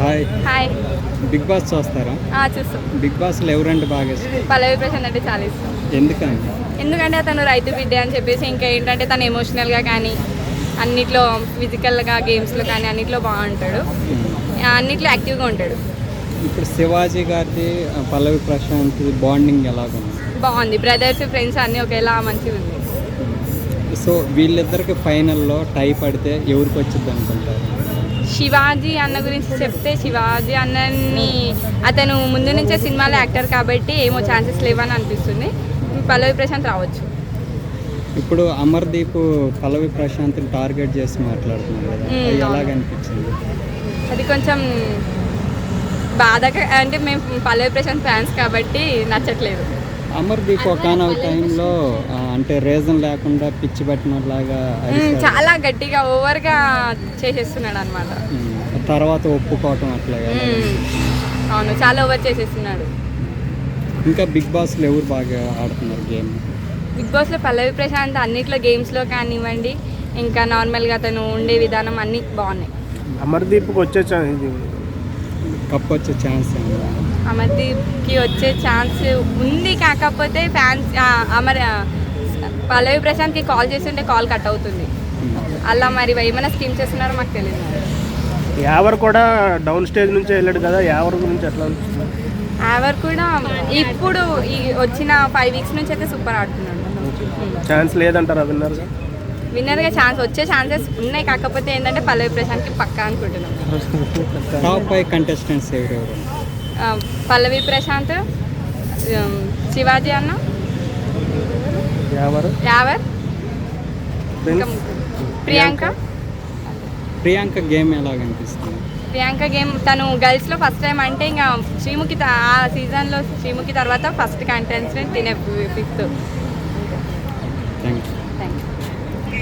Hi. Hi. Big boss చూస్తారా? ఆ, చూస్తాం. బిగ్ బాస్లో ఎవరంటే బాగా ఇష్టం? పల్లవి ప్రశాంత్ అంటే చాలా ఇష్టం. ఎందుకని ఎందుకంటే అతను రైతు బిడ్డ అని చెప్పేసి ఇంకా ఏంటంటే తను ఎమోషనల్గా కానీ అన్నిట్లో ఫిజికల్గా గేమ్స్లో కానీ అన్నిట్లో బాగుంటాడు. ఆ, అన్నిట్లో యాక్టివ్గా ఉంటాడు. ఇప్పుడు శివాజీ గారిది ఆ, పల్లవి ప్రశాంత్ బాండింగ్ ఎలాగుంది? బాగుంది. బ్రదర్స్ ఫ్రెండ్స్ అన్నీ ఒకేలా మంచిగా ఉంది. సో వీళ్ళిద్దరికి ఫైనల్లో టై పడితే ఎవరికి వచ్చింది అనుకుంటారు? శివాజీ అన్న గురించి చెప్తే శివాజీ అన్నని అతను ముందు నుంచే సినిమాలో యాక్టర్ కాబట్టి ఏమో ఛాన్సెస్ లేవని అనిపిస్తుంది. పల్లవి ప్రశాంత్ రావచ్చు. ఇప్పుడు అమర్దీప్ పల్లవి ప్రశాంత్ని టార్గెట్ చేసి మాట్లాడుతున్నారు. ఎలాగనిపించింది అది కొంచెం బాధగా అంటే మేము పల్లవి ప్రశాంత్ ఫ్యాన్స్ కాబట్టి నచ్చట్లేదు. అమర్దీప్ ఒకనొక టైంలో అంటే రీజన్ లేకుండా పిచ్చి పట్టినట్లాగా. చాలా గట్టిగా ఓవర్గా చేసేస్తున్నాడు అనమాట. తర్వాత ఒప్పుకోవటం అట్లాగా అవును చాలా ఓవర్ చేసేస్తున్నాడు ఇంకా బిగ్ బాస్లో ఎవరు బాగా ఆడుతున్నారు గేమ్ బిగ్ బాస్లో పల్లవి ప్రశాంత్ అన్నిట్లో గేమ్స్లో కానివ్వండి ఇంకా నార్మల్గా అతను ఉండే విధానం అన్నీ బాగున్నాయి అమర్దీప్కి వచ్చే కప్ వచ్చే ఛాన్స్ అమర్దీప్కి వచ్చే ఛాన్స్ ఉంది కాకపోతే ఫ్యాన్స్ అమర్ పల్లవి ప్రశాంత్కి కాల్ చేస్తుంటే కాల్ కట్ అవుతుంది. అలా మరి ఏమైనా స్కీమ్ చేస్తున్నారో మాకు తెలియదు యావర్ కూడా డౌన్ స్టేజ్ నుంచి వెళ్ళాడు కదా యావర్ గురించి ఎట్లా ఎవరు కూడా ఇప్పుడు ఈ వచ్చిన ఫైవ్ వీక్స్ నుంచి అయితే సూపర్ ఆడుతున్నాడు. ఛాన్స్ లేదంటారా విన్నర్గా? విన్నర్గా ఛాన్స్ వచ్చే ఛాన్సెస్ ఉన్నాయి. కాకపోతే ఏంటంటే పల్లవి ప్రశాంత్కి పక్కా అనుకుంటున్నాం. టాప్ ఫైవ్ కంటెస్టెంట్స్ ఎవరెవరు ఆ, పల్లవి ప్రశాంత్ శివాజీ అన్న. యావర్. ప్రియాంక. ప్రియాంక గేమ్ ఎలాగనిపిస్తుంది? ప్రియాంక గేమ్ తను గర్ల్స్లో ఫస్ట్ టైం అంటే ఇంకా శ్రీముఖి త- ఆ సీజన్లో శ్రీముఖి తర్వాత ఫస్ట్ కంటెన్స్ని తినే fifth. Thank you thank you